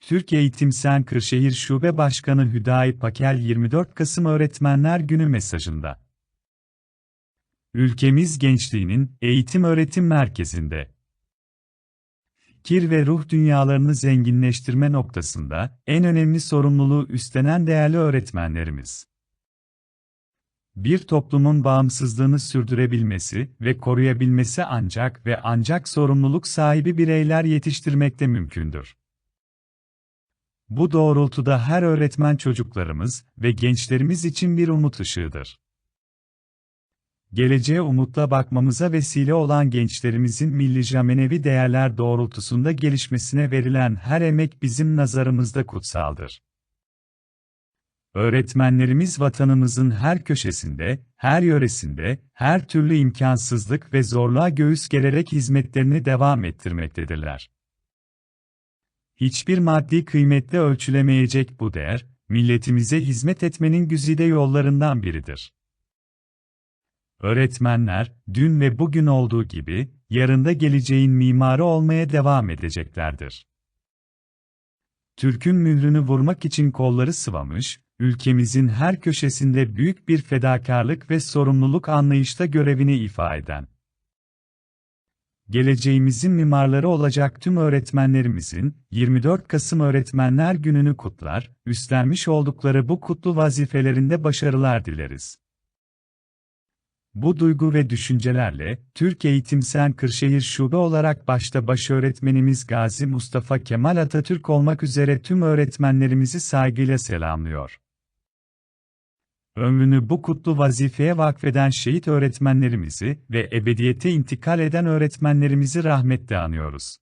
Türk Eğitim Sen Kırşehir Şube Başkanı Hüdayi Pakel 24 Kasım Öğretmenler Günü mesajında. Ülkemiz gençliğinin eğitim öğretim merkezinde. Fikir ve ruh dünyalarını zenginleştirme noktasında en önemli sorumluluğu üstlenen değerli öğretmenlerimiz. Bir toplumun bağımsızlığını sürdürebilmesi ve koruyabilmesi ancak ve ancak sorumluluk sahibi bireyler yetiştirmekte mümkündür. Bu doğrultuda her öğretmen çocuklarımız ve gençlerimiz için bir umut ışığıdır. Geleceğe umutla bakmamıza vesile olan gençlerimizin millice menevi değerler doğrultusunda gelişmesine verilen her emek bizim nazarımızda kutsaldır. Öğretmenlerimiz vatanımızın her köşesinde, her yöresinde, her türlü imkansızlık ve zorluğa göğüs gererek hizmetlerini devam ettirmektedirler. Hiçbir maddi kıymetle ölçülemeyecek bu değer, milletimize hizmet etmenin güzide yollarından biridir. Öğretmenler, dün ve bugün olduğu gibi, yarında geleceğin mimarı olmaya devam edeceklerdir. Türk'ün mührünü vurmak için kolları sıvamış, ülkemizin her köşesinde büyük bir fedakarlık ve sorumluluk anlayışta görevini ifa eden, geleceğimizin mimarları olacak tüm öğretmenlerimizin 24 Kasım Öğretmenler Günü'nü kutlar, üstlenmiş oldukları bu kutlu vazifelerinde başarılar dileriz. Bu duygu ve düşüncelerle, Türk Eğitim Sen Kırşehir Şube olarak başta baş öğretmenimiz Gazi Mustafa Kemal Atatürk olmak üzere tüm öğretmenlerimizi saygıyla selamlıyor. Ömrünü bu kutlu vazifeye vakfeden şehit öğretmenlerimizi ve ebediyete intikal eden öğretmenlerimizi rahmetle anıyoruz.